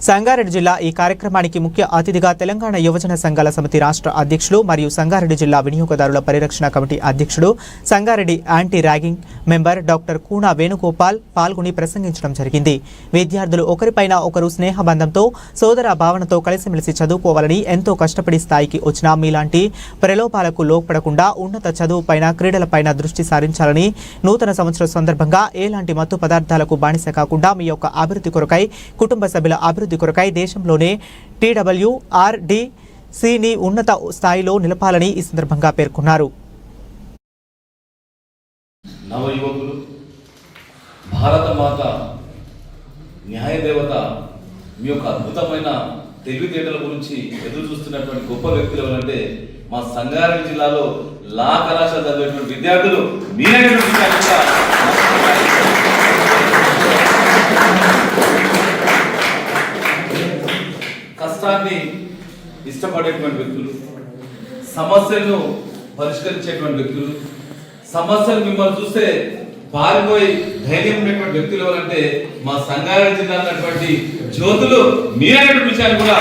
సంగారెడ్డి జిల్లా ఈ కార్యక్రమానికి ముఖ్య అతిథిగా తెలంగాణ యువజన సంఘాల సమితి రాష్ట్ర అధ్యక్షులు మరియు సంగారెడ్డి జిల్లా వినియోగదారుల పరిరక్షణ కమిటీ అధ్యక్షుడు Sangareddy anti ragging member doctor Koona Venugopal పాల్గొని ప్రసంగించడం జరిగింది. విద్యార్థులు ఒకరిపైన ఒకరు స్నేహబంధంతో సోదర భావనతో కలిసిమెలిసి చదువుకోవాలని ఎంతో కష్టపడి స్థాయికి వచ్చిన మీలాంటి ప్రలోభాలకు లోపడకుండా ఉన్నత చదువుపైన క్రీడలపైన దృష్టి సారించాలని నూతన సంవత్సరం సందర్భంగా ఎలాంటి మత్తు పదార్థాలకు బానిస కాకుండా మీ యొక్క అభివృద్ధి కొరకై కుటుంబ సభ్యుల అభివృద్ధి అభివృద్ధి కొరకై దేశంలోనే టీడబ్ల్యూఆర్డిసిని ఉన్నత స్థాయిలో నిలపాలని ఈ సందర్భంగా పేర్కొన్నారు. నవ భారత మాత న్యాయదేవత మీ యొక్క అద్భుతమైన తెలివితేటల గురించి ఎదురు చూస్తున్నటువంటి గొప్ప వ్యక్తులు ఎవరంటే మా సంగారెడ్డి జిల్లాలో లా కళాశాల చదివేటువంటి విద్యార్థులు మీరైనటువంటి విషయాన్ని ఇష్టపడేటువంటి వ్యక్తులు సమస్యలను పరిష్కరించేటువంటి వ్యక్తులు సమస్యలు మిమ్మల్ని చూస్తే పారిపోయి ధైర్యం ఉండేటువంటి వ్యక్తులు ఎవరంటే మా సంగారెడ్డి జిల్లా ఉన్నటువంటి జ్యోతులు. మీరైనటువంటి విషయాన్ని కూడా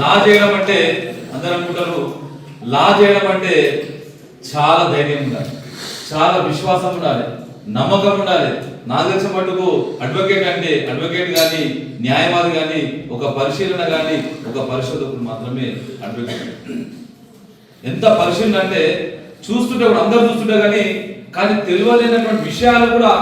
లా చేయడం అంటే అందరూ అనుకుంటారు లా చేయడం అంటే చాలా ధైర్యం ఉండాలి. చాలా విశ్వాసం ఉండాలి. నమ్మకం ఉండాలి. నాకు తెలిసిన మటుకు అడ్వకేట్ అంటే అడ్వకేట్ కానీ న్యాయవాది కానీ ఒక పరిశీలన కానీ ఒక పరిశోధకుడు మాత్రమే అడ్వకేట్ ఎంత పరిశీలన అంటే చూస్తుంటే కూడా చూస్తుంటే కానీ కానీ తెలియలేనటువంటి విషయాలు కూడా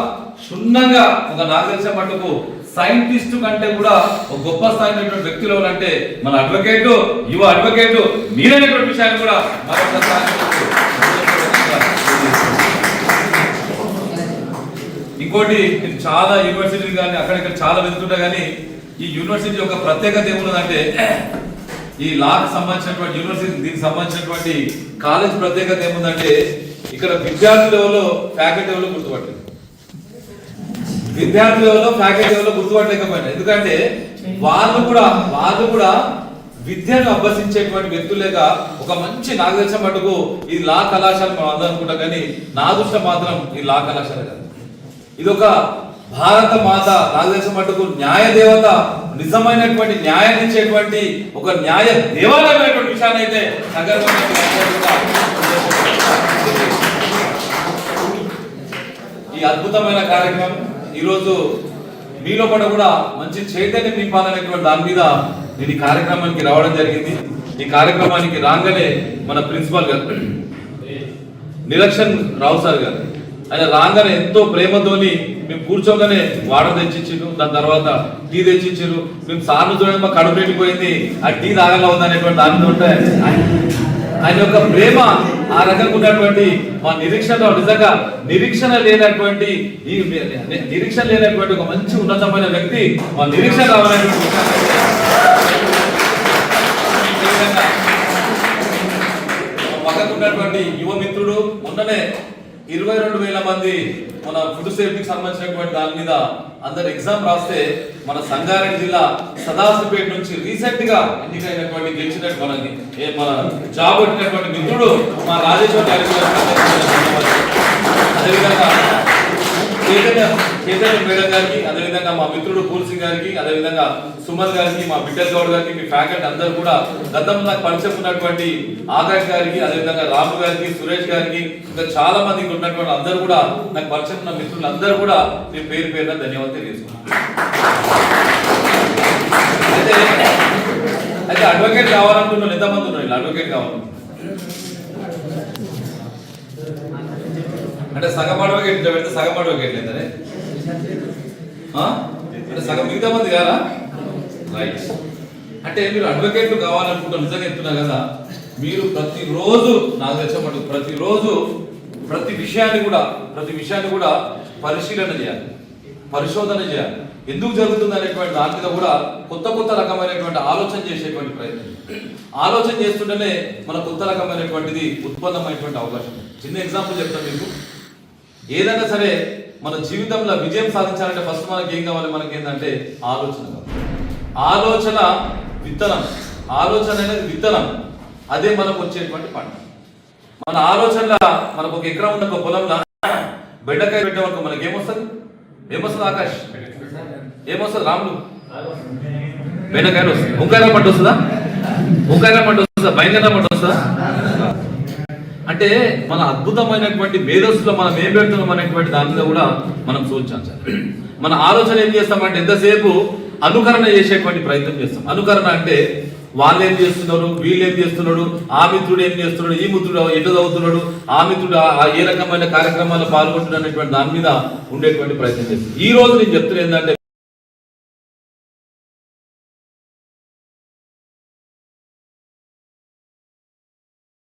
క్షుణ్ణంగా ఒక నాకు తెలిసిన మటుకు సైంటిస్ట్ కంటే కూడా ఒక గొప్ప స్థాయినటువంటి వ్యక్తులు ఎవరంటే మన అడ్వకేటు యువ అడ్వకేటు మీరైనటువంటి విషయాన్ని కూడా మరొకసారి ఇంకోటి నేను చాలా యూనివర్సిటీ కానీ అక్కడిక్కడ చాలా వెళ్తుంటా కానీ ఈ యూనివర్సిటీ యొక్క ప్రత్యేకత ఏమున్నదంటే ఈ లాకు సంబంధించినటువంటి యూనివర్సిటీ దీనికి సంబంధించినటువంటి కాలేజ్ ప్రత్యేకత ఏముందంటే ఇక్కడ విద్యార్థి లెవెల్లో ఫ్యాకల్టీ లెవెల్లో గుర్తుపట్టలేదు. విద్యార్థి లెవెల్లో ఫ్యాకల్టీ లెవెల్లో గుర్తుపట్టలేకపోయినా. ఎందుకంటే వాళ్ళు కూడా వాళ్ళు కూడా విద్యను అభ్యసించేటువంటి వ్యక్తులేక ఒక మంచి నాకు తెలిసిన మటుకు ఈ లా కళాశాల మనం అందరం అనుకుంటాం కానీ నా దృష్టి మాత్రం ఈ లా కళాశాల కాదు. ఇది ఒక భారత మాత భారతదేశం మటుకు న్యాయ దేవత నిజమైనటువంటి న్యాయం ఇచ్చేటువంటి ఒక న్యాయ దేవాలయమైనటువంటి విషయాన్ని అయితే ఈ అద్భుతమైన కార్యక్రమం. ఈరోజు మీలో కూడా కూడా మంచి చైతన్యం నింపాలనేటువంటి దాని మీద నేను ఈ కార్యక్రమానికి రావడం జరిగింది. ఈ కార్యక్రమానికి రాగానే మన ప్రిన్సిపాల్ గారు నిరక్షన్ రావు సార్ గారు ఆయన రాగానే ఎంతో ప్రేమతోని మేము కూర్చోగానే వాడ తెచ్చిచ్చిండు దాని తర్వాత టీ తెచ్చిచ్చిండ్రు. మేము సార్లు చూడండి మా కడుపు నిండిపోయింది. ఆ టీ తాగలా ఉందనేటువంటి దానితో ఆయన- ఆయన యొక్క ప్రేమ ఆ రకంగా ఉన్నటువంటి మా నిరీక్షణలో నిజంగా నిరీక్షణ లేనటువంటి ఈ నిరీక్షణ లేనటువంటి ఒక మంచి ఉన్నతమైన వ్యక్తి మా నిరీక్షణ రావాలనేటువంటి పక్కకు ఉన్నటువంటి యువ మిత్రుడు మొన్ననే ఇరవై రెండు వేల మంది మన ఫుడ్ సేఫ్టీకి సంబంధించినటువంటి దాని మీద అందరు ఎగ్జామ్ రాస్తే మన సంగారెడ్డి జిల్లా సదాశివపేట నుంచి రీసెంట్గా ఎన్నికైనటువంటి గెలిచినట్టు మనకి ఏ మన జాబ్ పెట్టినటువంటి మిత్రుడు మా రాజేశ్వర్ గారి కేసరి మేడం గారికి అదేవిధంగా మా మిత్రుడు పూల్ సింగ్ గారికి అదేవిధంగా సుమన్ గారికి మా బిడ్డల్ గౌడ్ గారికి మీ ఫ్యాకల్టీ అందరూ కూడా గతంలో నాకు పరిచయం ఉన్నటువంటి ఆకాష్ గారికి అదేవిధంగా రాము గారికి సురేష్ గారికి ఇంకా చాలా మందికి ఉన్నటువంటి అందరూ కూడా నాకు పరిచయం ఉన్న మిత్రులు అందరూ కూడా మీ పేరు పేరున ధన్యవాదాలు తెలియజేస్తున్నాను అయితే అయితే అడ్వకేట్ కావాలనుకుంటున్నాను ఎంతమంది ఉన్నారు అడ్వకేట్ కావాలనుకుంటున్నారు అంటే సగం అడ్వకేట్ పెడితే సగం అడ్వకేట్ లేదా అంటే సగం మిగతా మంది కాదా? రైట్ అంటే మీరు అడ్వకేట్లు కావాలనుకుంటారు నిజంగా చెప్తున్నా కదా మీరు ప్రతిరోజు నాకు తెలిసిన ప్రతిరోజు ప్రతి విషయాన్ని కూడా ప్రతి విషయాన్ని కూడా పరిశీలన చేయాలి. పరిశోధన చేయాలి. ఎందుకు జరుగుతుంది అనేటువంటి దాని మీద కూడా కొత్త కొత్త రకమైనటువంటి ఆలోచన చేసేటువంటి ప్రయత్నం. ఆలోచన చేస్తుంటేనే మన కొత్త రకమైనటువంటిది ఉత్పన్నమైనటువంటి అవకాశం. చిన్న ఎగ్జాంపుల్ చెప్తాను మీకు. ఏదైనా సరే మన జీవితంలో విజయం సాధించాలంటే ఫస్ట్ మనకి ఏం కావాలి? మనకి ఏంటంటే ఆలోచన ఆలోచన విత్తనం. ఆలోచన అనేది విత్తనం. అదే మనకు వచ్చేటువంటి పంట. మన ఆలోచనల మనకు ఒక ఎకరం ఉన్న ఒక పొలంలో బెండకాయ పెట్టేవరకు మనకి ఏమొస్తుంది ఏమొస్తుంది ఆకాష్ ఏమొస్తుంది రాములు బెండకాయలు వస్తుంది వంకాయల పంట వస్తుందా? వంకాయల పంట వస్తుందా? బెండకాయ పంట వస్తుందా? అంటే మన అద్భుతమైనటువంటి మేధస్సులో మనం ఏం పెడుతున్నాం అనేటువంటి దాని మీద కూడా మనం సూచించాలి మన ఆలోచన ఏం చేస్తామంటే ఎంతసేపు అనుకరణ చేసేటువంటి ప్రయత్నం చేస్తాం. అనుకరణ అంటే వాళ్ళు ఏం చేస్తున్నారు వీళ్ళు ఏం చేస్తున్నాడు ఆ మిత్రుడు ఏం చేస్తున్నాడు ఈ మిత్రుడు ఎటు చదువుతున్నాడు ఆ మిత్రుడు ఆ- ఏ రకమైన కార్యక్రమాల్లో పాల్గొంటున్నాడు అనేటువంటి దాని మీద ఉండేటువంటి ప్రయత్నం చేస్తాం. ఈ రోజు నేను చెప్తున్నా ఏంటంటే